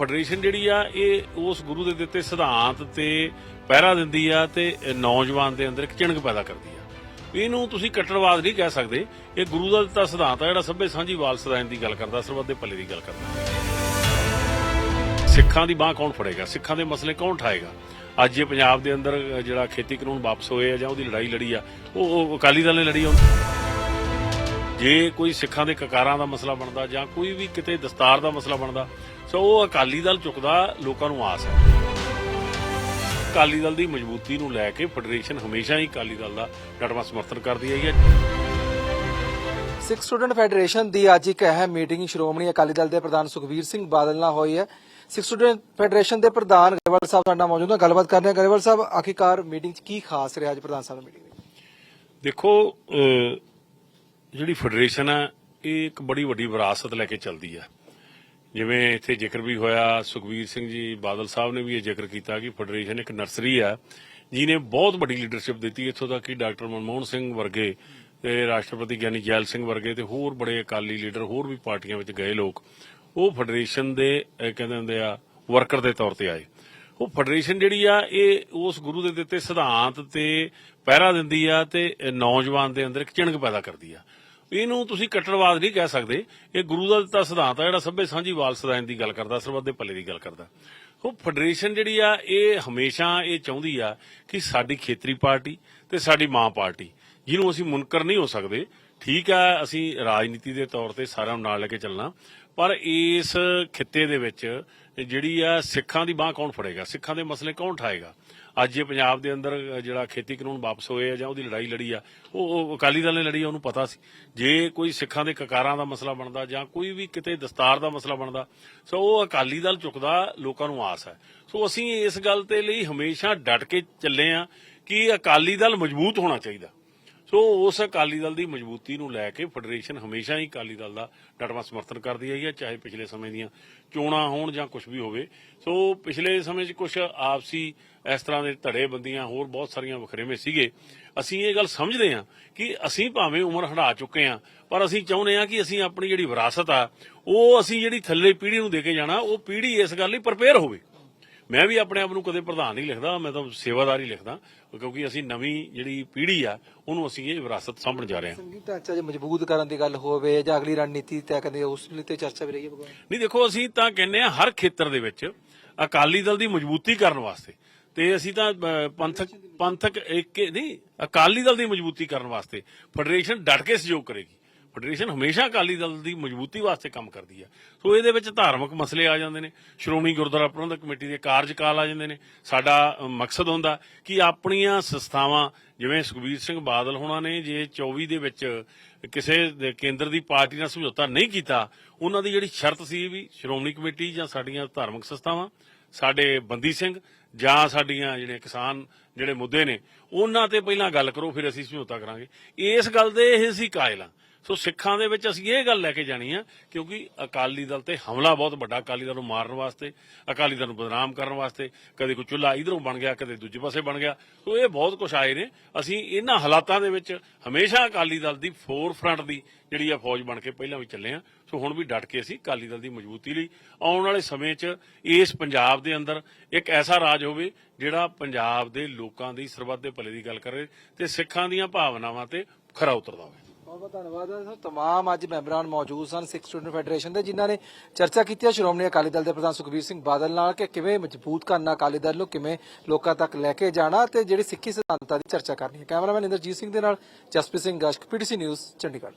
Federation ਜਿਹੜੀ ਆ, ਇਹ ਉਸ ਗੁਰੂ ਦੇ ਦਿੱਤੇ ਸਿਧਾਂਤ ਤੇ ਪਹਿਰਾ ਦਿੰਦੀ ਆ ਤੇ ਨੌਜਵਾਨ ਦੇ ਅੰਦਰ ਇੱਕ ਚਿਣਗ ਪੈਦਾ ਕਰਦੀ ਆ। ਇਹਨੂੰ ਤੁਸੀਂ ਕੱਟੜਵਾਦ ਨਹੀਂ ਕਹਿ ਸਕਦੇ। ਇਹ ਗੁਰੂ ਦਾ ਦਿੱਤਾ ਸਿਧਾਂਤ ਆ, ਜਿਹੜਾ ਸਭੇ ਸਾਂਝੀ ਵਾਲ ਸਦਾਇਨ ਦੀ ਗੱਲ ਕਰਦਾ, ਸਰਬੱਤ ਦੇ ਭਲੇ ਦੀ ਗੱਲ ਕਰਦਾ। ਸਿੱਖਾਂ ਦੀ ਬਾਹ ਕੌਣ ਫੜੇਗਾ? ਸਿੱਖਾਂ ਦੇ ਮਸਲੇ ਕੌਣ ਠਾਏਗਾ ਅੱਜ ਜੇ ਪੰਜਾਬ ਦੇ ਅੰਦਰ ਜਿਹੜਾ ਖੇਤੀ ਕਾਨੂੰਨ ਵਾਪਸ ਹੋਏ ਆ ਜਾਂ ਉਹਦੀ ਲੜਾਈ ਲੜੀ ਆ, ਉਹ ਅਕਾਲੀ ਦਲ ਨੇ ਲੜੀ ਆ ਜੇ ਕੋਈ ਸਿੱਖਾਂ ਦੇ ਕਕਾਰਾਂ ਦਾ ਮਸਲਾ ਬਣਦਾ ਜਾਂ ਕੋਈ ਵੀ ਕਿਤੇ ਦਸਤਾਰ ਦਾ ਮਸਲਾ ਬਣਦਾ ਸੋ ਉਹ ਅਕਾਲੀ ਦਲ ਚੁੱਕਦਾ ਲੋਕਾਂ ਨੂੰ ਆਸ ਹੈ। ਅਕਾਲੀ ਦਲ ਦੀ ਮਜ਼ਬੂਤੀ ਨੂੰ ਲੈ ਕੇ ਫੈਡਰੇਸ਼ਨ ਹਮੇਸ਼ਾ ਹੀ ਅਕਾਲੀ ਦਲ ਦਾ ਡਟਵਾ ਸਮਰਥਨ ਕਰਦੀ ਆਈ ਹੈ। ਸਿੱਖ ਸਟੂਡੈਂਟ ਫੈਡਰੇਸ਼ਨ ਦੀ ਅੱਜ ਇੱਕ ਅਹਿਮ ਮੀਟਿੰਗ ਸ਼੍ਰੋਮਣੀ ਅਕਾਲੀ ਦਲ ਦੇ ਪ੍ਰਧਾਨ ਸੁਖਬੀਰ ਸਿੰਘ ਬਾਦਲ ਨਾਲ ਹੋਈ ਹੈ। ਸਿੱਖ ਸਟੂਡੈਂਟ ਫੈਡਰੇਸ਼ਨ ਦੇ ਪ੍ਰਧਾਨ ਗਰੇਵਾਲ ਸਾਹਿਬ ਸਾਡੇ ਨਾਲ ਮੌਜੂਦ ਹਨ ਗੱਲਬਾਤ ਕਰਦੇ ਹਾਂ। ਗਰੇਵਾਲ ਸਾਹਿਬ ਆਖਿਰਕਾਰ ਮੀਟਿੰਗ 'ਚ ਕੀ ਖਾਸ ਰਿਹਾ ਅੱਜ ਪ੍ਰਧਾਨ ਸਾਹਿਬ ਦੀ ਮੀਟਿੰਗ ਦੇਖੋ ਜਿਹੜੀ ਫੈਡਰੇਸ਼ਨ ਹੈ ਇਹ ਇੱਕ ਬੜੀ ਵੱਡੀ ਵਿਰਾਸਤ ਲੈ ਕੇ ਚੱਲਦੀ ਹੈ। ਜਿਵੇਂ ਇੱਥੇ ਜ਼ਿਕਰ ਵੀ ਹੋਇਆ, ਸੁਖਬੀਰ ਸਿੰਘ ਜੀ ਬਾਦਲ ਸਾਹਿਬ ਨੇ ਵੀ ਇਹ ਜ਼ਿਕਰ ਕੀਤਾ ਕਿ ਫੈਡਰੇਸ਼ਨ ਇੱਕ ਨਰਸਰੀ ਆ ਜਿਹਨੇ ਬਹੁਤ ਵੱਡੀ ਲੀਡਰਸ਼ਿਪ ਦਿੱਤੀ ਇੱਥੋਂ ਤੱਕ ਕਿ ਡਾਕਟਰ ਮਨਮੋਹਨ ਸਿੰਘ ਵਰਗੇ ਤੇ ਰਾਸ਼ਟਰਪਤੀ ਗਿਆਨੀ ਜੈਲ ਸਿੰਘ ਵਰਗੇ ਤੇ ਹੋਰ ਬੜੇ ਅਕਾਲੀ ਲੀਡਰ, ਹੋਰ ਵੀ ਪਾਰਟੀਆਂ ਵਿੱਚ ਗਏ ਲੋਕ, ਉਹ ਫੈਡਰੇਸ਼ਨ ਦੇ ਕਹਿੰਦੇ ਹੁੰਦੇ ਆ, ਵਰਕਰ ਦੇ ਤੌਰ ਤੇ ਆਏ। ਉਹ ਫੈਡਰੇਸ਼ਨ ਜਿਹੜੀ ਆ, ਇਹ ਉਸ ਗੁਰੂ ਦੇ ਦਿੱਤੇ ਸਿਧਾਂਤ ਤੇ ਪਹਿਰਾ ਦਿੰਦੀ ਆ ਤੇ ਨੌਜਵਾਨ ਦੇ ਅੰਦਰ ਇੱਕ ਚਿਣਗ ਪੈਦਾ ਕਰਦੀ ਆ। ਇਹਨੂੰ ਤੁਸੀਂ ਕੱਟੜਵਾਦ ਨਹੀਂ ਕਹਿ ਸਕਦੇ। ਇਹ ਗੁਰੂ ਦਾ ਦਿੱਤਾ ਸਿਧਾਂਤ ਆ, ਜਿਹੜਾ ਸਭੇ ਸਾਂਝੀ ਵਾਲ ਸਦਾਇਨ ਦੀ ਗੱਲ ਕਰਦਾ, ਸਰਬੱਤ ਦੇ ਭਲੇ ਦੀ ਗੱਲ ਕਰਦਾ। ਉਹ ਫੈਡਰੇਸ਼ਨ ਜਿਹੜੀ ਆ, ਇਹ ਹਮੇਸ਼ਾ ਇਹ ਚਾਹੁੰਦੀ ਆ ਕਿ ਸਾਡੀ ਖੇਤਰੀ ਪਾਰਟੀ ਤੇ ਸਾਡੀ ਮਾਂ ਪਾਰਟੀ, ਜਿਹਨੂੰ ਅਸੀਂ ਮੁਨਕਰ ਨਹੀਂ ਹੋ ਸਕਦੇ ਠੀਕ ਆ ਅਸੀਂ ਰਾਜਨੀਤੀ ਦੇ ਤੌਰ ਤੇ ਸਾਰਿਆਂ ਨੂੰ ਨਾਲ ਲੈ ਕੇ ਚੱਲਣਾ। ਪਰ ਇਸ ਖਿੱਤੇ ਦੇ ਵਿੱਚ ਜਿਹੜੀ ਆ, ਸਿੱਖਾਂ ਦੀ ਬਾਹ ਕੌਣ ਫੜੇਗਾ? ਸਿੱਖਾਂ ਦੇ ਮਸਲੇ ਕੌਣ ਉਠਾਏਗਾ? ਅੱਜ ਜੇ ਪੰਜਾਬ ਦੇ ਅੰਦਰ ਜਿਹੜਾ ਖੇਤੀ ਕਾਨੂੰਨ ਵਾਪਸ ਹੋਏ ਆ ਜਾਂ ਉਹਦੀ ਲੜਾਈ ਲੜੀ ਆ, ਉਹ ਉਹ ਅਕਾਲੀ ਦਲ ਨੇ ਲੜੀ ਆ, ਉਹਨੂੰ ਪਤਾ ਸੀ। ਜੇ ਕੋਈ ਸਿੱਖਾਂ ਦੇ ਕਕਾਰਾਂ ਦਾ ਮਸਲਾ ਬਣਦਾ ਜਾਂ ਕੋਈ ਵੀ ਕਿਤੇ ਦਸਤਾਰ ਦਾ ਮਸਲਾ ਬਣਦਾ, ਸੋ ਉਹ ਅਕਾਲੀ ਦਲ ਚੁੱਕਦਾ ਲੋਕਾਂ ਨੂੰ ਆਸ ਹੈ। ਸੋ ਅਸੀਂ ਇਸ ਗੱਲ ਤੇ ਲਈ ਹਮੇਸ਼ਾ ਡਟ ਕੇ ਚੱਲੇ ਆ ਕਿ ਅਕਾਲੀ ਦਲ ਮਜ਼ਬੂਤ ਹੋਣਾ ਚਾਹੀਦਾ। ਸੋ ਉਸ ਅਕਾਲੀ ਦਲ ਦੀ ਮਜ਼ਬੂਤੀ ਨੂੰ ਲੈ ਕੇ ਫੈਡਰੇਸ਼ਨ ਹਮੇਸ਼ਾ ਹੀ ਅਕਾਲੀ ਦਲ ਦਾ ਡਟਵਾ ਸਮਰਥਨ ਕਰਦੀ ਆਈ ਹੈ, ਚਾਹੇ ਪਿਛਲੇ ਸਮੇਂ ਦੀਆਂ ਚੋਣਾਂ ਹੋਣ ਜਾਂ ਕੁਝ ਵੀ ਹੋਵੇ। ਸੋ ਪਿਛਲੇ ਸਮੇਂ 'ਚ ਕੁਝ ਆਪਸੀ ਇਸ ਤਰ੍ਹਾਂ ਦੇ ਧੜੇਬੰਦੀਆਂ ਹੋਰ ਬਹੁਤ ਸਾਰੀਆਂ ਵਖਰੇਵੇਂ ਸੀਗੇ। ਅਸੀਂ ਇਹ ਗੱਲ ਸਮਝਦੇ ਹਾਂ ਕਿ ਅਸੀਂ ਭਾਵੇਂ ਉਮਰ ਹੰਢਾ ਚੁੱਕੇ ਹਾਂ, ਪਰ ਅਸੀਂ ਚਾਹੁੰਦੇ ਹਾਂ ਕਿ ਅਸੀਂ ਆਪਣੀ ਜਿਹੜੀ ਵਿਰਾਸਤ ਆ, ਉਹ ਅਸੀਂ ਜਿਹੜੀ ਥੱਲੇ ਪੀੜ੍ਹੀ ਨੂੰ ਦੇ ਕੇ ਜਾਣਾ, ਉਹ ਪੀੜ੍ਹੀ ਇਸ ਗੱਲ ਲਈ ਪ੍ਰਪੇਅਰ ਹੋਵੇ। ਮੈਂ ਵੀ ਆਪਣੇ ਆਪ ਨੂੰ ਕਦੇ ਪ੍ਰਧਾਨ ਨਹੀਂ ਲਿਖਦਾ ਮੈਂ ਤਾਂ ਸੇਵਾਦਾਰ ਹੀ ਲਿਖਦਾ ਕਿਉਂਕਿ ਅਸੀਂ ਨਵੀਂ ਜਿਹੜੀ ਪੀੜ੍ਹੀ ਆ ਉਹਨੂੰ ਅਸੀਂ ਇਹ ਵਿਰਾਸਤ ਸਾਂਭਣ ਜਾ ਰਹੇ ਹਾਂ। ਸੰਗੀਤ ਢਾਂਚਾ ਜੇ ਮਜ਼ਬੂਤ ਕਰਨ ਦੀ ਗੱਲ ਹੋਵੇ ਜਾਂ ਅਗਲੀ ਰਣਨੀਤੀ ਤੈਅ ਕਰਨ ਦੀ ਉਸ ਲਈ ਤੇ ਚਰਚਾ ਵੀ ਰਹੀ ਹੈ ਭਗਵਾਨ। ਨਹੀਂ ਦੇਖੋ ਅਸੀਂ ਤਾਂ ਕਹਿੰਦੇ ਆ ਹਰ ਖੇਤਰ ਦੇ ਵਿੱਚ ਅਕਾਲੀ ਦਲ ਦੀ ਮਜ਼ਬੂਤੀ ਕਰਨ ਵਾਸਤੇ ਤੇ ਅਸੀਂ ਤਾਂ ਪੰਥਕ ਪੰਥਕ ਇੱਕ ਨਹੀਂ ਅਕਾਲੀ ਦਲ ਦੀ ਮਜ਼ਬੂਤੀ ਕਰਨ ਵਾਸਤੇ ਫੈਡਰੇਸ਼ਨ ਡਟ ਕੇ ਸਹਿਯੋਗ ਕਰੇਗੀ। ਫੈਡਰੇਸ਼ਨ ਹਮੇਸ਼ਾ ਅਕਾਲੀ ਦਲ ਦੀ ਮਜ਼ਬੂਤੀ ਵਾਸਤੇ ਕੰਮ ਕਰਦੀ ਹੈ ਸੋ ਇਹਦੇ ਵਿੱਚ ਧਾਰਮਿਕ ਮਸਲੇ ਆ ਜਾਂਦੇ ਨੇ। ਸ਼੍ਰੋਮਣੀ ਗੁਰਦੁਆਰਾ ਪ੍ਰਬੰਧਕ ਕਮੇਟੀ ਦੇ ਕਾਰਜਕਾਲ ਆ ਜਾਂਦੇ ਨੇ। ਸਾਡਾ ਮਕਸਦ ਹੁੰਦਾ ਕਿ ਆਪਣੀਆਂ ਸੰਸਥਾਵਾਂ, ਜਿਵੇਂ ਸੁਖਬੀਰ ਸਿੰਘ ਬਾਦਲ ਹੋਣਾ ਨੇ, ਜੇ 24 ਦੇ ਵਿੱਚ ਕਿਸੇ ਕੇਂਦਰ ਦੀ ਪਾਰਟੀ ਨਾਲ ਸਮਝੌਤਾ ਨਹੀਂ ਕੀਤਾ, ਉਹਨਾਂ ਦੀ ਜਿਹੜੀ ਸ਼ਰਤ ਸੀ ਵੀ ਸ਼੍ਰੋਮਣੀ ਕਮੇਟੀ ਜਾਂ ਸਾਡੀਆਂ ਧਾਰਮਿਕ ਸੰਸਥਾਵਾਂ, ਸਾਡੇ ਬੰਦੀ ਸਿੰਘ ਜਾਂ ਸਾਡੀਆਂ ਜਿਹੜੇ ਕਿਸਾਨ ਜਿਹੜੇ ਮੁੱਦੇ ਨੇ, ਉਹਨਾਂ ਤੇ ਪਹਿਲਾਂ ਗੱਲ ਕਰੋ, ਫਿਰ ਅਸੀਂ ਸਮਝੌਤਾ ਕਰਾਂਗੇ। ਇਸ ਗੱਲ ਦੇ ਇਹ ਸੀ ਕਾਇਲ ਆ। ਸੋ ਸਿੱਖਾਂ ਦੇ ਵਿੱਚ ਅਸੀਂ ਇਹ ਗੱਲ ਲੈ ਕੇ ਜਾਣੀ ਆ, ਕਿਉਂਕਿ ਅਕਾਲੀ ਦਲ ਤੇ ਹਮਲਾ ਬਹੁਤ ਵੱਡਾ, ਅਕਾਲੀ ਦਲ ਨੂੰ ਮਾਰਨ ਵਾਸਤੇ, ਅਕਾਲੀ ਦਲ ਨੂੰ ਬਦਨਾਮ ਕਰਨ ਵਾਸਤੇ, ਕਦੇ ਕੋਈ ਚੁੱਲ੍ਹਾ ਇਧਰੋਂ ਬਣ ਗਿਆ, ਕਦੇ ਦੂਜੇ ਪਾਸੇ ਬਣ ਗਿਆ, ਸੋ ਇਹ ਬਹੁਤ ਕੁਝ ਆਏ ਨੇ। ਅਸੀਂ ਇਹਨਾਂ ਹਾਲਾਤਾਂ ਦੇ ਵਿੱਚ ਹਮੇਸ਼ਾ ਅਕਾਲੀ ਦਲ ਦੀ ਫੋਰ ਫਰੰਟ ਦੀ ਜਿਹੜੀ ਆ ਫੌਜ ਬਣ ਕੇ ਪਹਿਲਾਂ ਵੀ ਚੱਲੇ ਆ, ਸੋ ਹੁਣ ਵੀ ਡਟ ਕੇ ਅਸੀਂ ਅਕਾਲੀ ਦਲ ਦੀ ਮਜ਼ਬੂਤੀ ਲਈ ਆਉਣ ਵਾਲੇ ਸਮੇਂ 'ਚ ਇਸ ਪੰਜਾਬ ਦੇ ਅੰਦਰ ਇੱਕ ਐਸਾ ਰਾਜ ਹੋਵੇ ਜਿਹੜਾ ਪੰਜਾਬ ਦੇ ਲੋਕਾਂ ਦੀ ਸਰਬੱਤ ਦੇ ਭਲੇ ਦੀ ਗੱਲ ਕਰੇ ਤੇ ਸਿੱਖਾਂ ਦੀਆਂ ਭਾਵਨਾਵਾਂ ਤੇ ਖਰਾ ਉਤਰਦਾ ਹੋਵੇ। ਬਹੁਤ ਬਹੁਤ ਧੰਨਵਾਦ ਹੈ ਸਰ तमाम ਅੱਜ ਮੈਂਬਰਾਂ ਮੌਜੂਦ ਸਨ ਸਿੱਖ ਸਟੂਡੈਂਟ ਫੈਡਰੇਸ਼ਨ ਦੇ ਜਿਨ੍ਹਾਂ ਨੇ ਚਰਚਾ ਕੀਤੀ ਹੈ ਸ਼੍ਰੋਮਣੀ ਅਕਾਲੀ ਦਲ ਦੇ ਪ੍ਰਧਾਨ ਸੁਖਬੀਰ ਸਿੰਘ ਬਾਦਲ ਨਾਲ ਕਿ ਕਿਵੇਂ ਮਜ਼ਬੂਤ ਕਰਨਾ ਅਕਾਲੀ ਦਲ ਨੂੰ ਕਿਵੇਂ ਲੋਕਾਂ ਤੱਕ ਲੈ ਕੇ ਜਾਣਾ ਤੇ ਜਿਹੜੀ ਸਿੱਖੀ ਸਿਧਾਂਤਾਂ ਦੀ ਚਰਚਾ ਕਰਨੀ ਹੈ ਕੈਮਰਾਮੈਨ ਇੰਦਰਜੀਤ ਸਿੰਘ ਦੇ ਨਾਲ ਜਸਪ੍ਰੀਤ ਸਿੰਘ ਗਸ਼ਕ ਪੀਟੀਸੀ ਨਿਊਜ਼ ਚੰਡੀਗੜ੍ਹ